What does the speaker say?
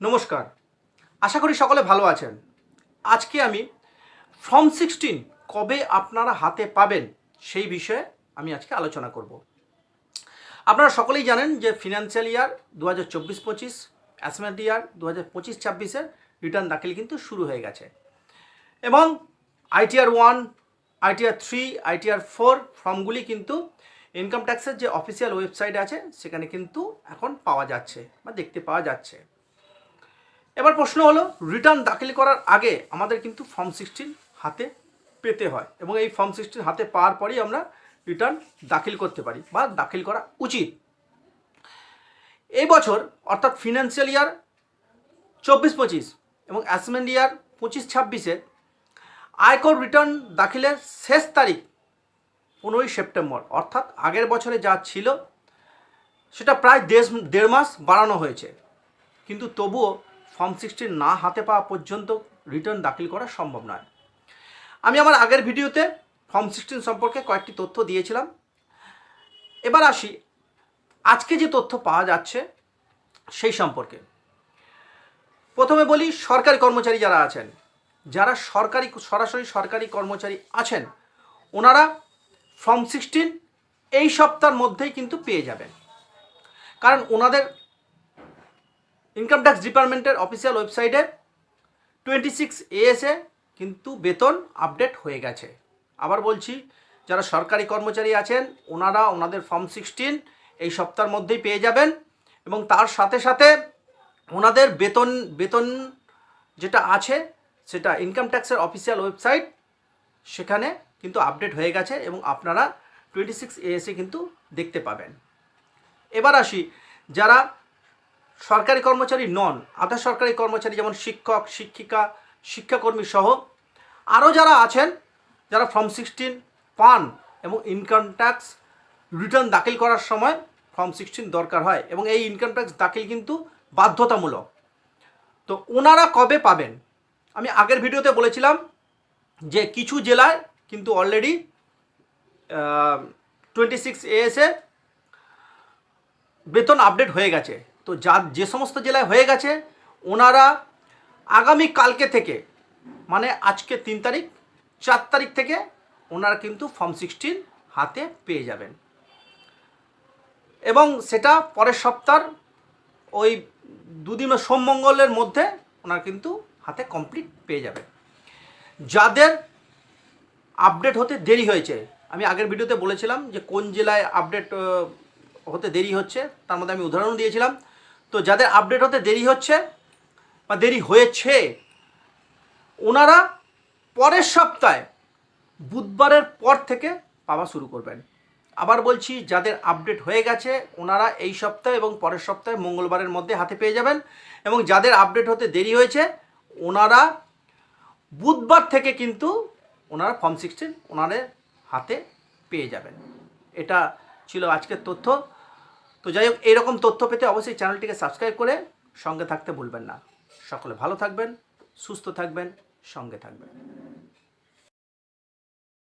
নমস্কার। আশা করি সকলে ভালো আছেন। আজকে আমি ফর্ম সিক্সটিন কবে আপনারা হাতে পাবেন সেই বিষয়ে আমি আজকে আলোচনা করব। আপনারা সকলেই জানেন যে ফিনান্সিয়াল ইয়ার দু হাজার চব্বিশ পঁচিশ অ্যাসমেন্ট ইয়ার দু হাজার পঁচিশ ছাব্বিশের রিটার্ন দাখিল কিন্তু শুরু হয়ে গেছে। এবং ITR one ITR three ITR four ফর্মগুলি কিন্তু ইনকাম ট্যাক্সের যে অফিসিয়াল ওয়েবসাইট আছে, সেখানে কিন্তু এখন পাওয়া যাচ্ছে বা দেখতে পাওয়া যাচ্ছে। এবার প্রশ্ন হলো রিটার্ন দাখিল করার আগে আমাদের কিন্তু ফর্ম সিক্সটিন হাতে পেতে হয় এবং এই ফর্ম সিক্সটিন হাতে পাওয়ার পরই আমরা রিটার্ন দাখিল করতে পারি বা দাখিল করা উচিত। এই বছর, অর্থাৎ ফিনান্সিয়াল ইয়ার চব্বিশ পঁচিশ এবং অ্যাসমেন্ট ইয়ার পঁচিশ ছাব্বিশে আয়কর রিটার্ন দাখিলের শেষ তারিখ পনেরোই সেপ্টেম্বর, অর্থাৎ আগের বছরে যা ছিল, সেটা প্রায় দেড় মাস বাড়ানো হয়েছে। কিন্তু তবুও ফর্ম সিক্সটিন না হাতে পাওয়া পর্যন্ত রিটার্ন দাখিল করা সম্ভব নয়। আমি আমার আগের ভিডিওতে ফর্ম সিক্সটিন সম্পর্কে কয়েকটি তথ্য দিয়েছিলাম। এবার আসি, আজকে যে তথ্য পাওয়া যাচ্ছে সেই সম্পর্কে। প্রথমে বলি, সরকারি কর্মচারী যারা আছেন, যারা সরকারি, সরাসরি সরকারি কর্মচারী আছেন, ওনারা ফর্ম সিক্সটিন এই সপ্তাহের মধ্যেই কিন্তু পেয়ে যাবেন। কারণ ওনাদের ইনকাম ট্যাক্স ডিপার্টমেন্টের অফিসিয়াল ওয়েবসাইটে টোয়েন্টি সিক্স এএসএ কিন্তু বেতন আপডেট হয়ে গেছে। আবার বলছি, যারা সরকারি কর্মচারী আছেন, ওনারা ওনাদের ফর্ম সিক্সটিন এই সপ্তাহের মধ্যেই পেয়ে যাবেন এবং তার সাথে সাথে ওনাদের বেতন বেতন যেটা আছে, সেটা ইনকাম ট্যাক্সের অফিসিয়াল ওয়েবসাইট সেখানে কিন্তু আপডেট হয়ে গেছে এবং আপনারা টোয়েন্টি সিক্স এএসএ কিন্তু দেখতে পাবেন। এবার আসি, যারা সরকারি কর্মচারী নন, আধা সরকারি কর্মচারী যেমন শিক্ষক, শিক্ষিকা, শিক্ষাকর্মী সহ আরও যারা আছেন, যারা ফর্ম সিক্সটিন পান এবং ইনকাম ট্যাক্স রিটার্ন দাখিল করার সময় ফর্ম সিক্সটিন দরকার হয় এবং এই ইনকাম ট্যাক্স দাখিল কিন্তু বাধ্যতামূলক। তো ওনারা কবে পাবেন? আমি আগের ভিডিওতে বলেছিলাম যে কিছু জেলায় কিন্তু অলরেডি টোয়েন্টি সিক্স এএসএ বেতন আপডেট হয়ে গেছে। তো যা, যে সমস্ত জেলায় হয়ে গেছে, ওনারা আগামী কালকে থেকে মানে আজকে তিন তারিখ, চার তারিখ থেকে ওনারা কিন্তু ফর্ম সিক্সটিন হাতে পেয়ে যাবেন। এবং সেটা পরের সপ্তাহ, ওই দুদিন সোম মঙ্গলের মধ্যে ওনারা কিন্তু হাতে কমপ্লিট পেয়ে যাবে যাদের আপডেট হতে দেরি হয়েছে, আমি আগের ভিডিওতে বলেছিলাম যে কোন জেলায় আপডেট হতে দেরি হচ্ছে, তার মধ্যে আমি উদাহরণ দিয়েছিলাম। তো যাদের আপডেট হতে দেরি হচ্ছে বা দেরি হয়েছে, ওনারা পরের সপ্তাহে বুধবারের পর থেকে পাওয়া শুরু করবেন। আবার বলছি, যাদের আপডেট হয়ে গেছে, ওনারা এই সপ্তাহে এবং পরের সপ্তাহে মঙ্গলবারের মধ্যে হাতে পেয়ে যাবেন এবং যাদের আপডেট হতে দেরি হয়েছে, ওনারা বুধবার থেকে কিন্তু ওনারা ফর্ম সিক্সটিন ওনাদের হাতে পেয়ে যাবেন। এটা ছিল আজকের তথ্য। তো যাই হোক এইরকম তথ্য পেতে অবশ্যই চ্যানেলটিকে সাবস্ক্রাইব করে সঙ্গে থাকতে ভুলবেন না। সকলে ভালো থাকবেন, সুস্থ থাকবেন, সঙ্গে থাকবেন।